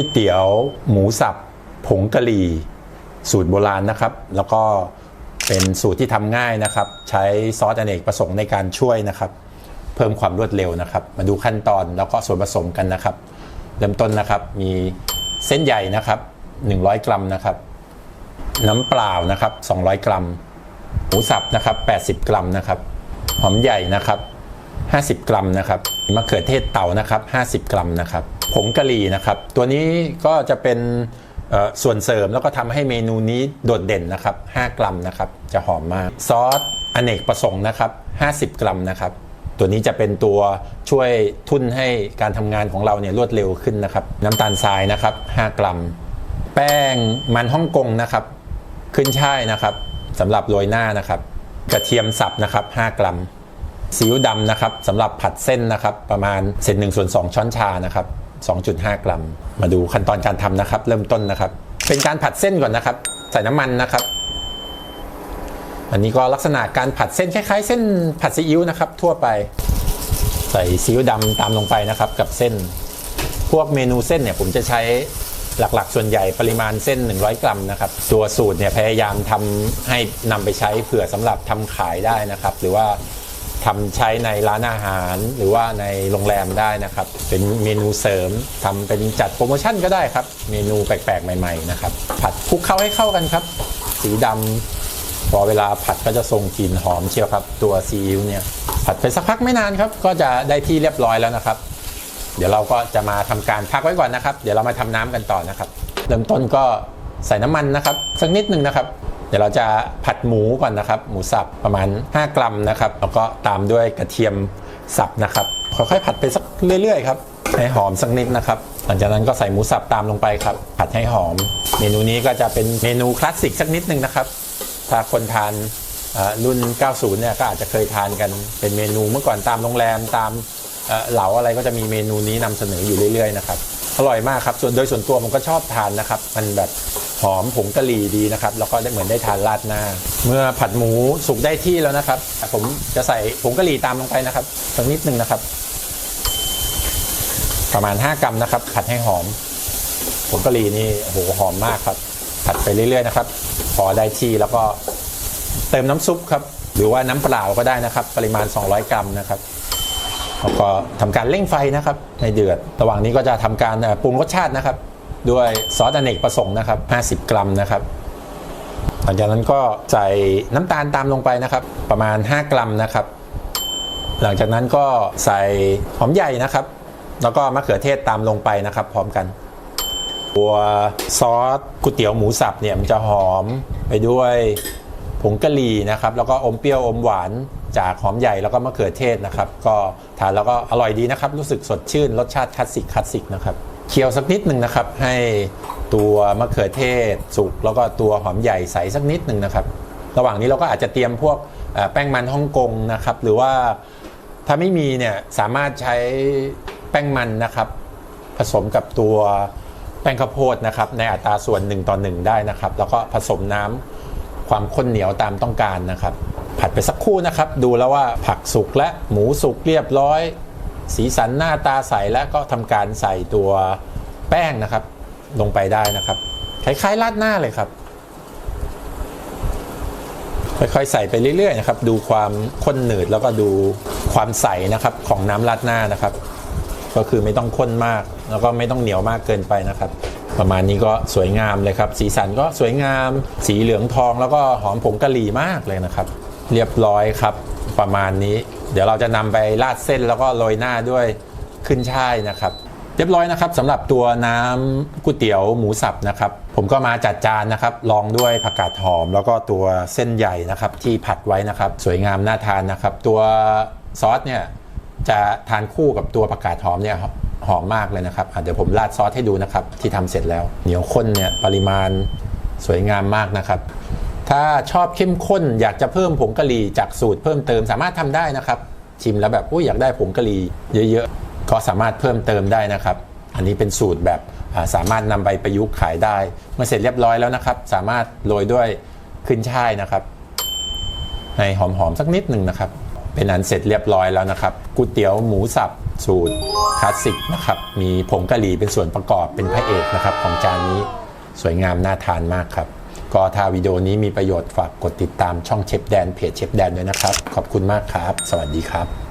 ก๋วยเตี๋ยว หมูสับ ผงกะหรี่ สูตรโบราณนะครับ แล้วก็เป็นสูตรที่ทำง่ายนะครับ ใช้ซอสอเนกประสงค์ในการช่วยนะครับ เพิ่มความรวดเร็วนะครับ มาดูขั้นตอนแล้วก็ส่วนผสมกันนะครับ เริ่มต้นนะครับมีเส้นใหญ่นะครับ 100 กรัมนะครับ น้ำเปล่านะครับ 200 กรัม หมูสับนะครับ 80 กรัมนะครับ หอมใหญ่นะครับ 50 กรัมนะครับมะเขือเทศเต่านะครับ50 กรัมนะครับผงกะหรี่นะครับ ตัวนี้ก็จะเป็นส่วนเสริมแล้วก็ทำให้เมนูนี้โดดเด่นนะครับ 5 กรัมนะครับ จะหอมมาก ซอสอเนกประสงค์นะครับ 50 กรัมนะครับ ตัวนี้จะเป็นตัวช่วยทุ่นให้การทำงานของเราเนี่ยรวดเร็วขึ้นนะครับ น้ำตาลทรายนะครับ 5 กรัม แป้งมันฮ่องกงนะครับ ขึ้นช่ายนะครับสำหรับโรยหน้านะครับ กระเทียมสับนะครับ 5 กรัม ซีอิ๊วดำนะครับสำหรับผัดเส้นนะครับ ประมาณเศษหนึ่งส่วนสองช้อนชานะครับ 2.5 กรัม มาดูขั้นตอนการทำนะครับ เริ่มต้นนะครับ เป็นการผัดเส้นก่อนนะครับ ใส่น้ำมันนะครับ อันนี้ก็ลักษณะการผัดเส้นคล้ายๆ เส้นผัดซีอิ๊วนะครับ ทั่วไป ใส่ซีอิ๊วดำตามลงไปนะครับ กับเส้น พวกเมนูเส้นเนี่ยผมจะใช้หลักๆ ส่วนใหญ่ปริมาณเส้น 100 กรัมนะครับ ตัวสูตรเนี่ยพยายามทำให้นำไปใช้เผื่อสำหรับทำขายได้นะครับ หรือว่า ทำใช้ในร้านอาหาร หรือว่าในโรงแรมได้นะครับ เป็นเมนูเสริมทำเป็นจัดโปรโมชั่นก็ได้ครับ เมนูแปลกๆ ใหม่ๆนะครับ ผัดคลุกเข้าให้เข้ากันครับ สีดำพอเวลาผัดก็จะทรงกลิ่นหอมเชียวครับ ตัวซีอิ๊วเนี่ยผัดไปสักพักไม่นานครับ ก็จะได้ที่เรียบร้อยแล้วนะครับ เดี๋ยวเราก็จะมาทำการพักไว้ก่อนนะครับ เดี๋ยวเรามาทำน้ำกันต่อนะครับ เริ่มต้นก็ใส่น้ำมันนะครับสักนิดหนึ่งนะครับ เดี๋ยวเราจะผัดหมูก่อนนะครับ หมูสับประมาณ 5 กรัมนะครับ แล้วก็ตามด้วยกระเทียมสับนะครับค่อยๆผัดไปสักเรื่อยๆครับให้หอมสักนิดนะครับ หลังจากนั้นก็ใส่หมูสับตามลงไปครับ ผัดให้หอม เมนูนี้ก็จะเป็นเมนูคลาสสิกสักนิดหนึ่งนะครับ ถ้าคนทานเอ่อรุ่น 90 เนี่ยก็อาจจะเคยทานกันเป็นเมนูเมื่อก่อนตามโรงแรมตามเอ่อเหลาอะไรก็จะมีเมนูนี้นำเสนออยู่เรื่อยๆนะครับ อร่อยมากครับส่วนโดยส่วนตัวผมก็ชอบทานนะครับ มันแบบหอมผงกะหรี่ดีนะครับ แล้วก็ได้เหมือนได้ทานราดหน้า เมื่อผัดหมูสุกได้ที่แล้วนะครับ ผมจะใส่ผงกะหรี่ตามลงไปนะครับสักนิดนึงนะครับ ประมาณ 5 กรัมนะครับ ผัดให้หอมผงกะหรี่นี่โหหอมมากครับ ผัดไปเรื่อยๆนะครับ พอได้ที่แล้วก็เติมน้ำซุปครับ หรือว่าน้ำเปล่าก็ได้นะครับ ปริมาณ 200 กรัมนะครับ แล้วก็ทำการเร่งไฟนะครับในเดือด ระหว่างนี้ก็จะทำการปรุงรสชาตินะครับ ด้วยซอสอเนกประสงค์นะครับ 50 กรัมนะครับหลังจากนั้นก็ใส่น้ำตาลตามลงไปนะครับ ประมาณ 5 กรัมนะครับ หลังจากนั้นก็ใส่หอมใหญ่นะครับ แล้วก็มะเขือเทศตามลงไปนะครับ พร้อมกัน ตัวซอสก๋วยเตี๋ยวหมูสับเนี่ยมันจะหอมไปด้วยผงกะหรี่นะครับ แล้วก็อมเปรี้ยวอมหวาน จากหอมใหญ่แล้วก็มะเขือเทศนะครับ ก็ทานแล้วก็อร่อยดีนะครับ รู้สึกสดชื่นรสชาติคลาสสิกคลาสสิกนะครับเคี่ยวสักนิดหนึ่งนะครับ ให้ตัวมะเขือเทศสุกแล้วก็ตัวหอมใหญ่ใสสักนิดหนึ่งนะครับ ระหว่างนี้เราก็อาจจะเตรียมพวกแป้งมันฮ่องกงนะครับ หรือว่าถ้าไม่มีเนี่ยสามารถใช้แป้งมันนะครับ ผสมกับตัวแป้งข้าวโพดนะครับ ในอัตราส่วน1ต่อ1ได้นะครับ แล้วก็ผสมน้ำความข้นเหนียวตามต้องการนะครับ ผัดไปสักครู่นะครับ ดูแล้วว่าผักสุกและหมูสุกเรียบร้อย สีสันหน้าตาใสแล้วก็ทำการใส่ตัวแป้งนะครับ ลงไปได้นะครับ คล้ายๆ ราดหน้าเลยครับ ค่อยๆใส่ไปเรื่อยๆนะครับ ดูความข้นหนืดแล้วก็ดูความใสนะครับของน้ำราดหน้านะครับ ก็คือไม่ต้องข้นมาก แล้วก็ไม่ต้องเหนียวมากเกินไปนะครับประมาณนี้ก็สวยงามเลยครับ สีสันก็สวยงาม สีเหลืองทองแล้วก็หอมผงกะหรี่มากเลยนะครับ เรียบร้อยครับ ประมาณนี้ เดี๋ยวเราจะนำไปราดเส้นแล้วก็โรยหน้าด้วยขึ้นช่ายนะครับ เรียบร้อยนะครับสำหรับตัวน้ำก๋วยเตี๋ยวหมูสับนะครับ ผมก็มาจัดจานนะครับลองด้วยผักกาดหอม แล้วก็ตัวเส้นใหญ่นะครับที่ผัดไว้นะครับ สวยงามน่าทานนะครับ ตัวซอสเนี่ยจะทานคู่กับตัวผักกาดหอมเนี่ยหอมมากเลยนะครับเดี๋ยวผมราดซอสให้ดูนะครับที่ทำเสร็จแล้ว เหนียวข้นเนี่ยปริมาณสวยงามมากนะครับ ถ้าชอบเข้มข้นอยากจะเพิ่มผงกะหรี่จากสูตรเพิ่มเติมสามารถทำได้นะครับ ชิมแล้วแบบอุ้ยอยากได้ผงกะหรี่เยอะๆ ก็สามารถเพิ่มเติมได้นะครับ อันนี้เป็นสูตรแบบสามารถนำไปประยุกต์ขายได้ เมื่อเสร็จเรียบร้อยแล้วนะครับ สามารถโรยด้วยขึ้นช่ายนะครับ ให้หอมๆสักนิดหนึ่งนะครับ เป็นอันเสร็จเรียบร้อยแล้วนะครับก๋วยเตี๋ยวหมูสับสูตรคลาสสิกนะครับมีผงกะหรี่เป็นส่วนประกอบเป็นพระเอกนะครับของจานนี้สวยงามน่าทานมากครับ ก็ถ้าวิดีโอนี้มีประโยชน์ฝากกดติดตามช่องเชฟแดนเพจเชฟแดนด้วยนะครับ ขอบคุณมากครับ สวัสดีครับ